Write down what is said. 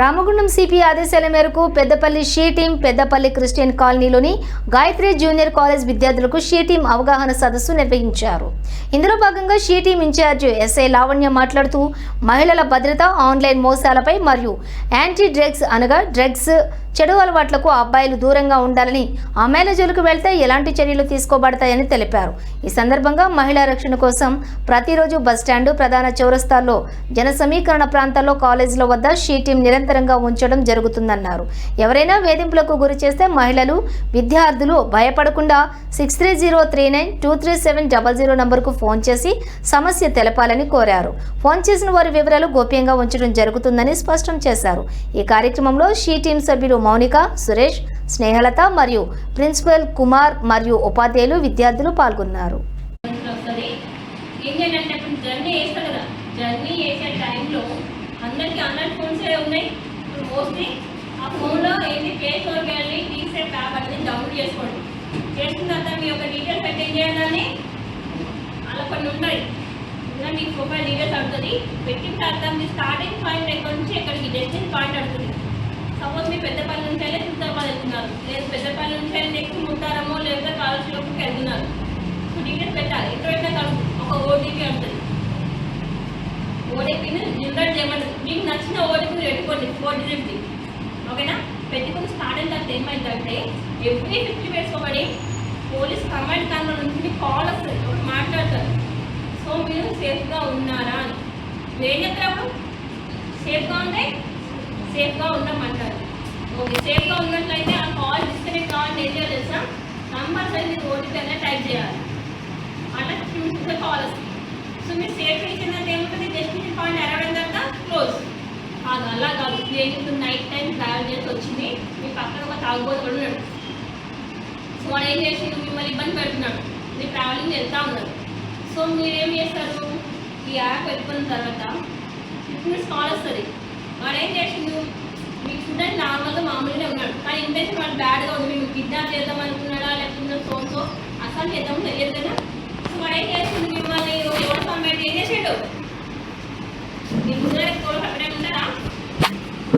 Ramagundam CP ఆదేశాల మేరకు Peddapalli she team Peddapalli Christian కాలనీలోని గాయత్రి జూనియర్ కాలేజ్ విద్యార్థులకు షీ టీం అవగాహన సదస్సు నిర్వహించారు. ఇందులో భాగంగా she team incharge SI Lavanya మాట్లాడుతూ మహిళల భద్రత ఆన్లైన్ మోసాలపై మరియు యాంటీ డ్రగ్స్ అనగా డ్రగ్స్ చెడు అలవాట్లకు అబ్బాయిలు దూరంగా ఉండాలని అమ్మాయిల జోలికి వెళ్తే ఎలాంటి చర్యలు తీసుకోబడతాయని తెలిపారు. ఈ సందర్భంగా మహిళా రక్షణ కోసం ప్రతిరోజు బస్టాండు ప్రధాన చౌరస్తాల్లో జన సమీకరణ ప్రాంతాల్లో కాలేజీల వద్ద షీ టీం నిరంతరంగా ఉంచడం జరుగుతుందన్నారు. ఎవరైనా వేధింపులకు గురి చేస్తే మహిళలు విద్యార్థులు భయపడకుండా six three zero three nine two three seven double zero నంబర్కు ఫోన్ చేసి సమస్య తెలపాలని కోరారు. ఫోన్ చేసిన వారి వివరాలు గోప్యంగా ఉంచడం జరుగుతుందని స్పష్టం చేశారు. ఈ కార్యక్రమంలో షీ టీం సభ్యులు మౌనిక సురేష్ స్నేహలత మరియు ప్రిన్సిపల్ కుమార్ మరియు ఉపాధ్యాయులు విద్యార్థులు పాల్గొన్నారు. జర్నీ చేసే టైంలో అందరికీ ఉన్నాయి? ఇప్పుడు మోస్ట్లీ ఆ ఫోన్లో ఏంటి? ప్లే స్టోర్కి వెళ్ళి టీసెట్ యాప్ అనేది డౌన్లోడ్ చేసుకోండి. చేసుకున్న తర్వాత మీ యొక్క డీటెయిల్స్ పెట్టి ఏం చేయాలని అలా కొన్ని మీ ప్రొఫైల్ డీటెయిల్స్ అడుగుతుంది. పెట్టిన తర్వాత మీ స్టార్టింగ్ పాయింట్ ఎక్కడి నుంచి ఎక్కడికి డెస్టిన్ పాయింట్ అడుగుతుంది. సపోజ్ మీ పెద్దపల్లి నుంచి అయితే సుల్తాబాద్ వెళ్తున్నారు. లేదు పెద్దపల్లి నుంచి అయితే నెక్స్ట్ ముట్టారమో లేదా కాలేజీలోకి వెళ్తున్నారు. సో టికెట్ పెట్టాలి. ఎక్కడైనా కాదు. ఒక ఓటీపీ ఉంటుంది. ఓటీపీని జనరేట్ చేయమని. మీకు నచ్చిన ఓటీపీ పెట్టుకోండి. ఫోర్ డిజిట్ది ఓకేనా? పెట్టుకుని స్టార్ట్ అయిన తర్వాత ఏమైందంటే every fifty minutes police command control నుంచి కాల్ వస్తుంది. ఒకటి మాట్లాడతారు సో మీరు సేఫ్గా ఉన్నారా అని. మీరు ఏం చెప్తారు సేఫ్గా ఉంటే సేఫ్గా ఉండమంటారు. ఓకే సేఫ్గా ఉన్నట్లయితే ఆ కాల్ డిస్కనెక్ట్ కావాలని ఏం చేయాలి తెలుసా? కంపల్సరీ మీరు ఓటీపీ అనేది టైప్ చేయాలి. అలా చూస్తే కాల్ వస్తుంది. సో మీరు సేఫ్ ఇచ్చినంత ఏముంటుంది డెస్టినేషన్ పాయింట్ అరవై తర్వాత క్లోజ్. కాదు అలా కాదు. మీరు నైట్ టైం ట్రావెల్ చేసి వచ్చింది. మీ పక్కన ఒక తాగుబోతు కూడా ఉన్నాడు. సో వాడు ఏం చేసి మిమ్మల్ని ఇబ్బంది పెడుతున్నాడు. మీరు ట్రావెలింగ్ వెళ్తా ఉన్నారు. సో మీరేం చేస్తారు? ఈ యాప్ పెట్టుకున్న తర్వాత ఫిఫ్టీన్ కాల్ వస్తుంది. వాడు ఏం చేసిండు? మీకు స్టూడెంట్ నార్మల్గా మామూలుగానే ఉన్నాడు. కానీ ఇంటెన్షన్ వాడు బ్యాడ్గా ఉంది మేము కిడ్నాప్ చేద్దాం అనుకున్నాడా లేకపోతే సోన్సో అసలు చేద్దాం తెలియదు కదా. సో వాడు ఏం చేసిండు మిమ్మల్ని? ఎవరు పంపేట ఏం చేసాడు?